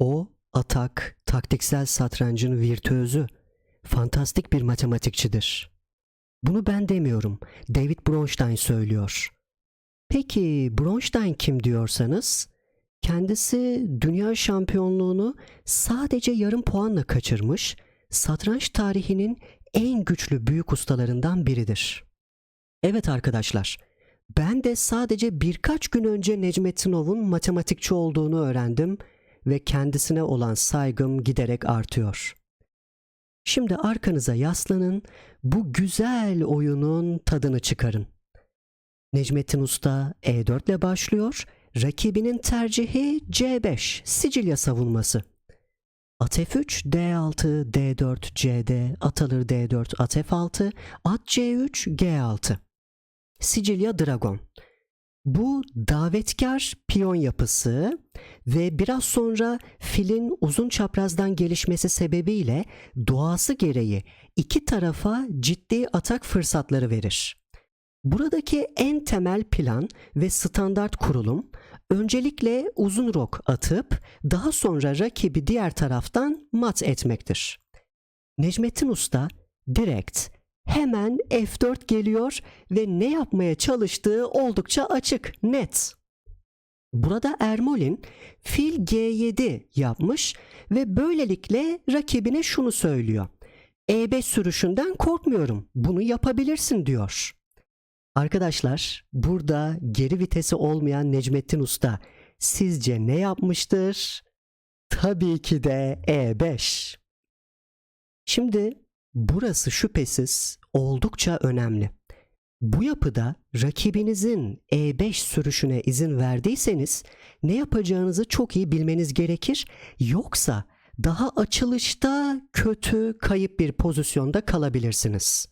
O atak, taktiksel satrancın virtüözü, fantastik bir matematikçidir. Bunu ben demiyorum, David Bronstein söylüyor. Peki Bronstein kim diyorsanız, kendisi dünya şampiyonluğunu sadece yarım puanla kaçırmış, satranç tarihinin en güçlü büyük ustalarından biridir. Evet arkadaşlar, ben de sadece birkaç gün önce Necmettinov'un matematikçi olduğunu öğrendim ve kendisine olan saygım giderek artıyor. Şimdi arkanıza yaslanın, bu güzel oyunun tadını çıkarın. Necmettin Usta E4 ile başlıyor, rakibinin tercihi C5, Sicilya savunması. At F3, D6, D4, CD, at alır D4, at F6, at C3, G6. Sicilya Dragon. Bu davetkar piyon yapısı ve biraz sonra filin uzun çaprazdan gelişmesi sebebiyle doğası gereği iki tarafa ciddi atak fırsatları verir. Buradaki en temel plan ve standart kurulum öncelikle uzun rok atıp daha sonra rakibi diğer taraftan mat etmektir. Necmettin Usta direkt hemen F4 geliyor ve ne yapmaya çalıştığı oldukça açık, net. Burada Ermolin fil G7 yapmış ve böylelikle rakibine şunu söylüyor. E5 sürüşünden korkmuyorum. Bunu yapabilirsin diyor. Arkadaşlar burada geri vitesi olmayan Necmettin Usta sizce ne yapmıştır? Tabii ki de E5. Şimdi burası şüphesiz oldukça önemli. Bu yapıda rakibinizin E5 sürüşüne izin verdiyseniz ne yapacağınızı çok iyi bilmeniz gerekir. Yoksa daha açılışta kötü, kayıp bir pozisyonda kalabilirsiniz.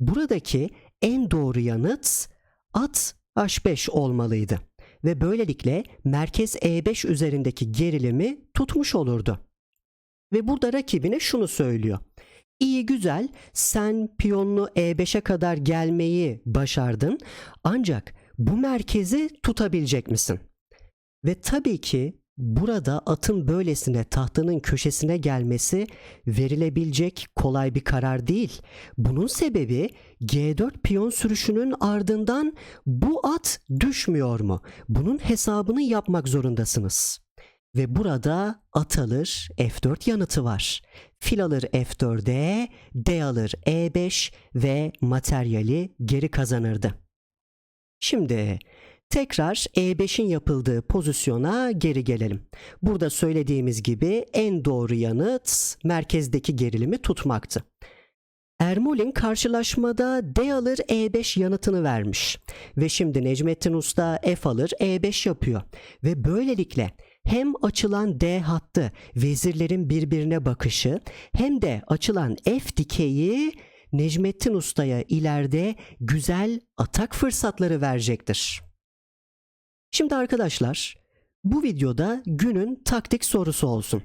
Buradaki en doğru yanıt at H5 olmalıydı ve böylelikle merkez E5 üzerindeki gerilimi tutmuş olurdu. Ve burada rakibine şunu söylüyor. İyi güzel sen piyonlu E5'e kadar gelmeyi başardın ancak bu merkezi tutabilecek misin? Ve tabii ki burada atın böylesine tahtının köşesine gelmesi verilebilecek kolay bir karar değil. Bunun sebebi G4 piyon sürüşünün ardından bu at düşmüyor mu? Bunun hesabını yapmak zorundasınız. Ve burada at alır F4 yanıtı var. Fil alır F4'e, D alır E5 ve materyali geri kazanırdı. Şimdi tekrar E5'in yapıldığı pozisyona geri gelelim. Burada söylediğimiz gibi en doğru yanıt merkezdeki gerilimi tutmaktı. Ermolin karşılaşmada D alır E5 yanıtını vermiş ve şimdi Necmettin Usta F alır E5 yapıyor ve böylelikle hem açılan D hattı vezirlerin birbirine bakışı hem de açılan F dikeyi Necmettin Usta'ya ileride güzel atak fırsatları verecektir. Şimdi arkadaşlar bu videoda günün taktik sorusu olsun.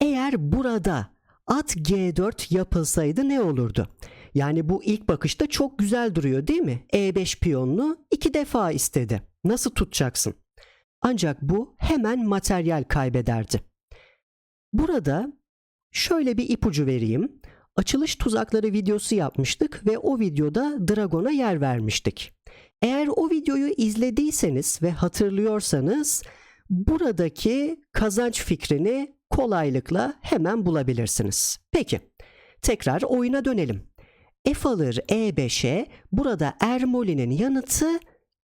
Eğer burada at G4 yapılsaydı ne olurdu? Yani bu ilk bakışta çok güzel duruyor değil mi? E5 piyonunu iki defa istedi. Nasıl tutacaksın? Ancak bu hemen materyal kaybederdi. Burada şöyle bir ipucu vereyim. Açılış tuzakları videosu yapmıştık ve o videoda Dragon'a yer vermiştik. Eğer o videoyu izlediyseniz ve hatırlıyorsanız buradaki kazanç fikrini kolaylıkla hemen bulabilirsiniz. Peki, tekrar oyuna dönelim. F alır E5'e burada Ermoli'nin yanıtı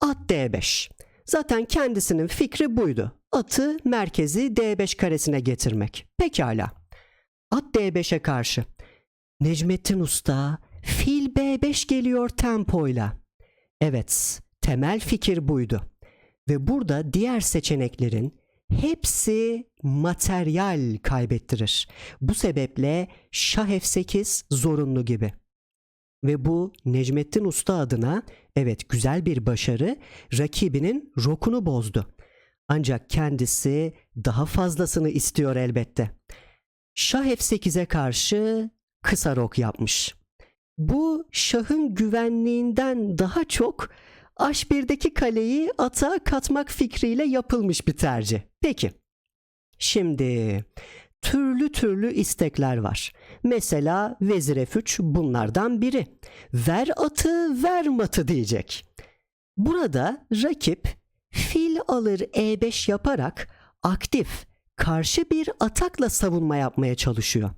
at D5. Zaten kendisinin fikri buydu. Atı merkezi D5 karesine getirmek. Pekala. At D5'e karşı. Necmettin Usta fil B5 geliyor tempoyla. Evet, temel fikir buydu. Ve burada diğer seçeneklerin hepsi materyal kaybettirir. Bu sebeple Şah F8 zorunlu gibi. Ve bu Necmettin Usta adına evet güzel bir başarı rakibinin rokunu bozdu. Ancak kendisi daha fazlasını istiyor elbette. Şah F8'e karşı kısa rok yapmış. Bu şahın güvenliğinden daha çok H1'deki kaleyi ata katmak fikriyle yapılmış bir tercih. Peki. Şimdi türlü türlü istekler var. Mesela vezir F3 bunlardan biri. Ver atı ver matı diyecek. Burada rakip fil alır E5 yaparak aktif karşı bir atakla savunma yapmaya çalışıyor.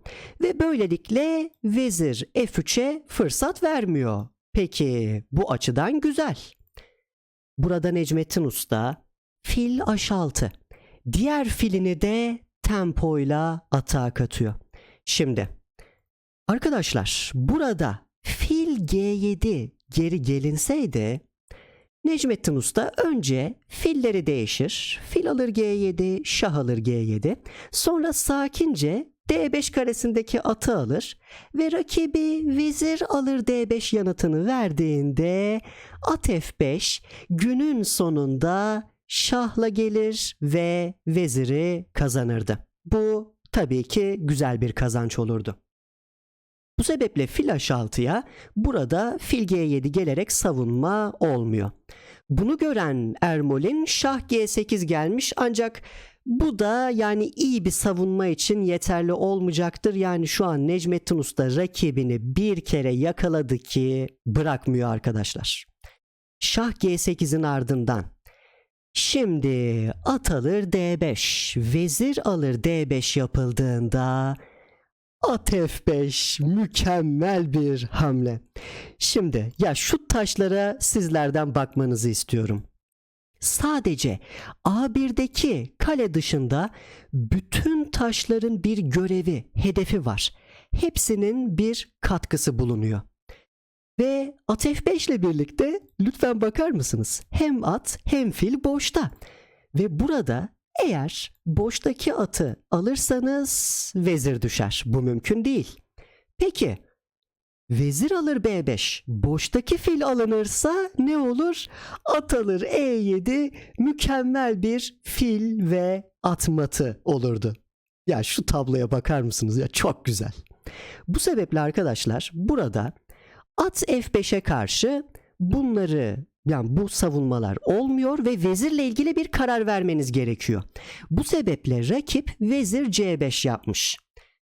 Ve böylelikle vezir F3'e fırsat vermiyor. Peki bu açıdan güzel. Burada Necmettin Usta fil H6 diğer filini de tempoyla atağa katıyor. Şimdi arkadaşlar burada fil G7 geri gelinseydi Necmettin Usta önce filleri değişir. Fil alır G7, şah alır G7. Sonra sakince D5 karesindeki atı alır ve rakibi vezir alır D5 yanıtını verdiğinde at F5 günün sonunda şahla gelir ve veziri kazanırdı. Bu tabii ki güzel bir kazanç olurdu. Bu sebeple fil H6'ya burada fil G7 gelerek savunma olmuyor. Bunu gören Ermol'in şah G8 gelmiş ancak bu da yani iyi bir savunma için yeterli olmayacaktır. Yani şu an Necmettin Usta rakibini bir kere yakaladı ki bırakmıyor arkadaşlar. Şah G8'in ardından Şimdi at alır D5, vezir alır D5 yapıldığında at F5 mükemmel bir hamle. Şimdi ya şu taşlara sizlerden bakmanızı istiyorum. Sadece A1'deki kale dışında bütün taşların bir görevi, hedefi var. Hepsinin bir katkısı bulunuyor. Ve at F5 ile birlikte lütfen bakar mısınız? Hem at hem fil boşta. Ve burada eğer boştaki atı alırsanız vezir düşer. Bu mümkün değil. Peki vezir alır B5 boştaki fil alınırsa ne olur? At alır E7 mükemmel bir fil ve at matı olurdu. Ya şu tabloya bakar mısınız ya çok güzel. Bu sebeple arkadaşlar burada at F5'e karşı bunları yani bu savunmalar olmuyor ve vezirle ilgili bir karar vermeniz gerekiyor. Bu sebeple rakip vezir C5 yapmış.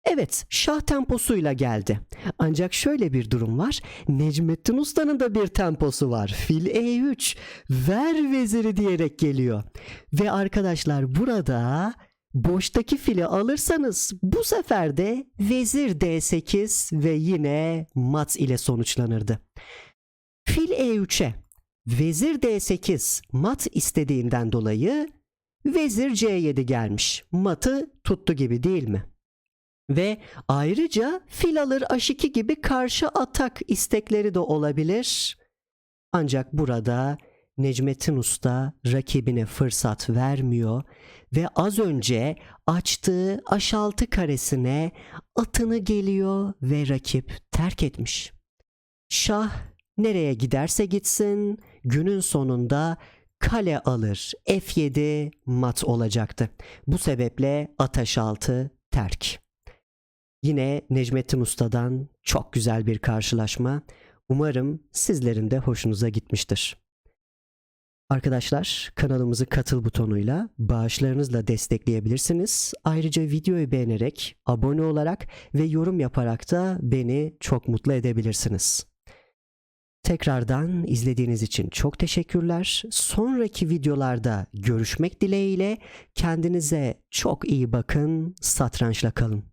Evet, şah temposuyla geldi. Ancak şöyle bir durum var. Necmettin Usta'nın da bir temposu var. Fil E3, ver veziri diyerek geliyor. Ve arkadaşlar burada boştaki fili alırsanız bu sefer de vezir D8 ve yine mat ile sonuçlanırdı. Fil E3'e vezir D8 mat istediğinden dolayı vezir C7 gelmiş. Matı tuttu gibi değil mi? Ve ayrıca fil alır H2 gibi karşı atak istekleri de olabilir. Ancak burada Necmettin Usta rakibine fırsat vermiyor ve az önce açtığı H6 karesine atını geliyor ve rakip terk etmiş. Şah nereye giderse gitsin günün sonunda kale alır F7 mat olacaktı. Bu sebeple at H6 terk. Yine Necmettin Usta'dan çok güzel bir karşılaşma. Umarım sizlerin de hoşunuza gitmiştir. Arkadaşlar kanalımızı katıl butonuyla bağışlarınızla destekleyebilirsiniz. Ayrıca videoyu beğenerek, abone olarak ve yorum yaparak da beni çok mutlu edebilirsiniz. Tekrardan izlediğiniz için çok teşekkürler. Sonraki videolarda görüşmek dileğiyle kendinize çok iyi bakın. Satrançla kalın.